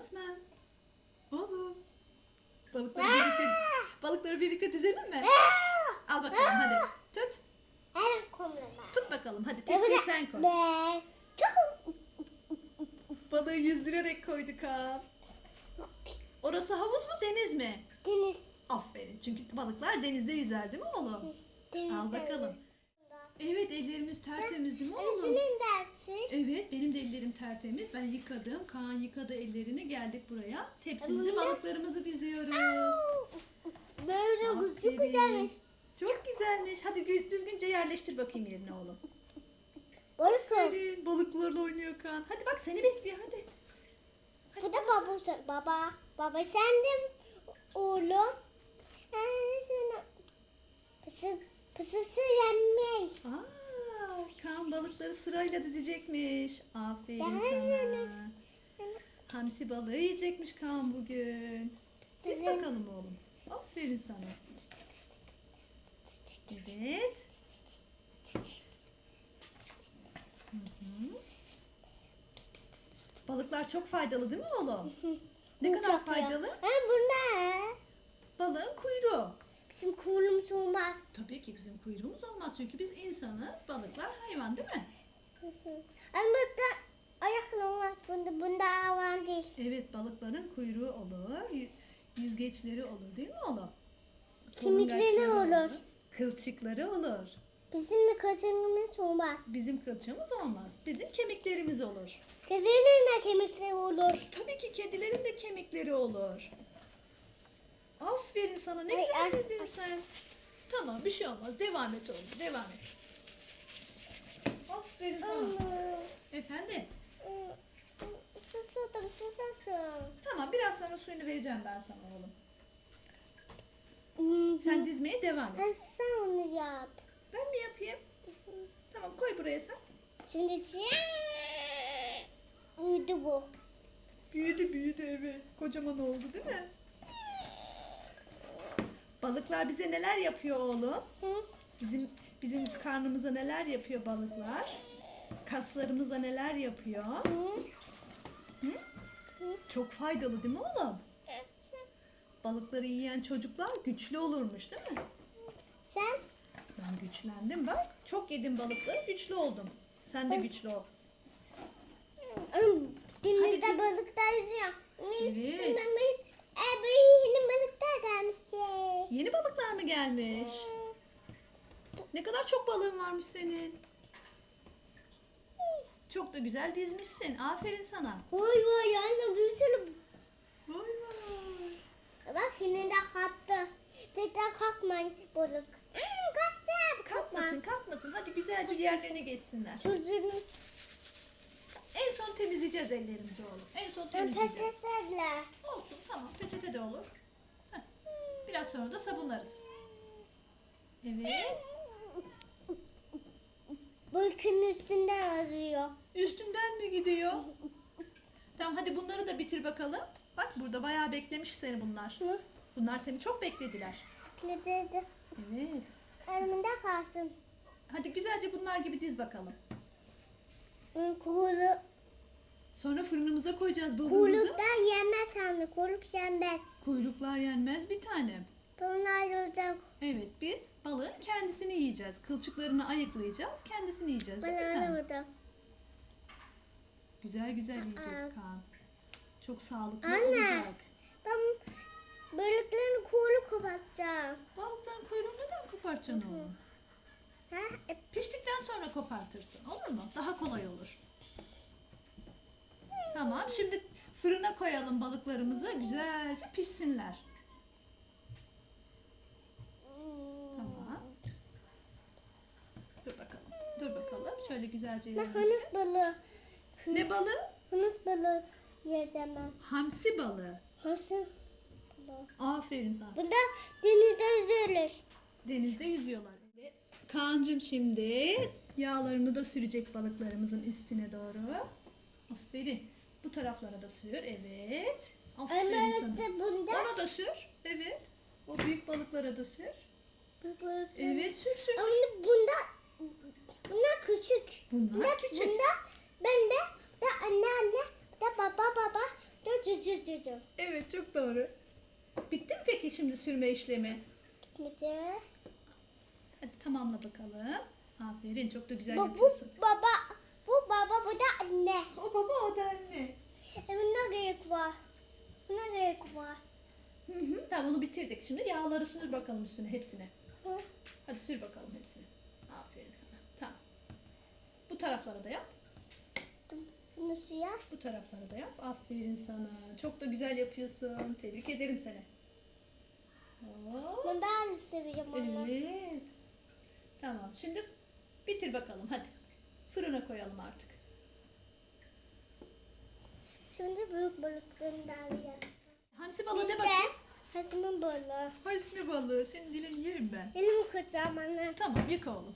Osman. Oğlum. Balıkları birlikte balıkları birlikte dizelim mi? Al bakalım hadi. Tut. Tut bakalım. Hadi tepsiyi sen koy. Balığı yüzdürerek koydu Kaan. Orası havuz mu deniz mi? Deniz. Aferin. Çünkü balıklar denizde yüzer değil mi oğlum? Deniz. Al bakalım. Evet ellerimiz tertemiz değil mi oğlum? Senin dersin. Evet benim de ellerim tertemiz. Ben yıkadım. Kaan yıkadı ellerini. Geldik buraya. Tepsimize balıklarımızı diziyoruz. Böyle Aferin. küçük güzelmiş. Çok güzelmiş. Hadi gü- düzgünce yerleştir bakayım yerine oğlum. Aferin. Balıklarla oynuyor Kaan. Hadi bak seni bekliyor hadi. Bu da baba. Baba. Baba sen de oğlum. Sonra pısı, pısısı. Aa, Kaan balıkları sırayla dizecekmiş. Aferin Ben- sana. Hamsi balığı yiyecekmiş Kaan bugün. Diz bakalım oğlum. Aferin sana. Evet. Hı hı. Balıklar çok faydalı değil mi oğlum? Ne kadar faydalı? Ha bunda. Balığın kuyruğu. Bizim kurulumuz olmaz. Tabii ki bizim kuyruğumuz olmaz çünkü biz insanız, balıklar hayvan değil mi? Ama bunda ayaklı olmaz. Bunda, bunda avan değil. Evet balıkların kuyruğu olur, yüzgeçleri olur değil mi oğlum? Kemikleri olur. Kılçıkları olur. Bizim de kaçırmamız olmaz. Bizim kılçığımız olmaz. Bizim kemiklerimiz olur. Kedilerin de kemikleri olur. Tabii ki kedilerin de kemikleri olur. Aferin sana ne Ay, güzel ay, dizdin sen. Tamam bir şey olmaz. Devam et oğlum. Devam et. Aferin sana. Efendim? Susadım susadım. Tamam biraz sonra suyunu vereceğim ben sana oğlum. Hmm, Sen dizmeye devam et. Hadi sen onu yap. Ben mi yapayım? Tamam koy buraya sen. Şimdi uyudu bu. Büyüdü büyüdü evi. Kocaman oldu değil mi? Balıklar bize neler yapıyor oğlum? Hı? Bizim bizim karnımıza neler yapıyor balıklar? Kaslarımıza neler yapıyor? Hı? Hı? Çok faydalı değil mi oğlum? Balıkları yiyen çocuklar güçlü olurmuş değil mi? Sen? Ben güçlendim bak. Çok yedim balıkları güçlü oldum. Sen de güçlü ol. Denizde diz- balıklar yüzüyor. Evet. Ben, ben, e, böyle yeni balıklar gelmişti. Yeni balıklar mı gelmiş? Ne kadar çok balığın varmış senin. Çok da güzel dizmişsin. Aferin sana. Vay vay anne bir sürü. Vay vay. Bak yine de kalktı. Tekrar kalkmayın balık. Kalkacağım. Kalkmasın kalkmasın. Hadi güzelce yerlerine geçsinler. Sözünü. En son temizleyeceğiz ellerimizi oğlum. En son temizleyeceğiz. patateslerle. Olsun tamam peçete de olur. Biraz sonra da sabunlarız. Evet. Balıkın üstünden yazıyor. Üstünden mi gidiyor? Tamam hadi bunları da bitir bakalım. Bak burada bayağı beklemiş seni bunlar. Hı? Bunlar seni çok beklediler. Ne dedi? Evet. Elimde kalsın. Hadi güzelce bunlar gibi diz bakalım. Kuru, Sonra fırınımıza koyacağız balığımızı. kuyruktan yenmez anne. Kuyruk yenmez. Kuyruklar yenmez bir tanem. Bunlar olacak. Evet biz balığın kendisini yiyeceğiz. Kılçıklarını ayıklayacağız. Kendisini yiyeceğiz değil mi Ben tanem? anlamadım. Güzel güzel yiyecek Aa. Kaan. Çok sağlıklı Anne. olacak. Ben balıkların kuyruğu kapatacağım. Balıkların kuyruğunu neden kopartacaksın oğlum? Ha? E, Piştikten sonra kopartırsın. Olur mu? Daha kolay olur. Tamam. Şimdi fırına koyalım balıklarımızı. Güzelce pişsinler. Tamam. Dur bakalım. Dur bakalım. Şöyle güzelce Ben yerleşsin. hınıs balığı. Ne balığı? Hınıs balığı yiyeceğim ben. Hamsi balığı. Hınıs balığı. Aferin sana. Bu da denizde yüzülür. Denizde yüzüyorlar. Kaan'cığım şimdi yağlarını da sürecek balıklarımızın üstüne doğru. Aferin. Bu taraflara da sür. Evet. Aferin Ama sana. de bunda Ona da sür. Evet. O büyük balıklara da sür. bu balık. Evet sür sür. Ama bunda bunlar küçük. Bunlar Bunda, küçük. Bunda ben de da anne anne da baba baba da cücük. çocuk. Evet çok doğru. Bitti mi peki şimdi sürme işlemi? Gitmedi. Hadi tamamla bakalım. Aferin çok da güzel bu yapıyorsun. baba. Da anne. O baba o da anne. E, buna gerek var. Buna gerek var. Hı hı. Tamam onu bitirdik. Şimdi yağları sür bakalım üstüne hepsine. Hı? Hadi sür bakalım hepsini. Aferin sana. Tamam. Bu taraflara da yap. Bunu suya. Bu taraflara da yap. Aferin sana. Çok da güzel yapıyorsun. Tebrik ederim seni. Hop. Ben da seviyorum onu. Evet. Tamam. Şimdi bitir bakalım hadi. Fırına koyalım artık. Şimdi büyük balık gönderiyor. Hamsi balığı Bir bakayım. Hasımın balığı. Hamsi balığı. Senin dilini yerim ben. Elimi anne. Tamam yıka oğlum.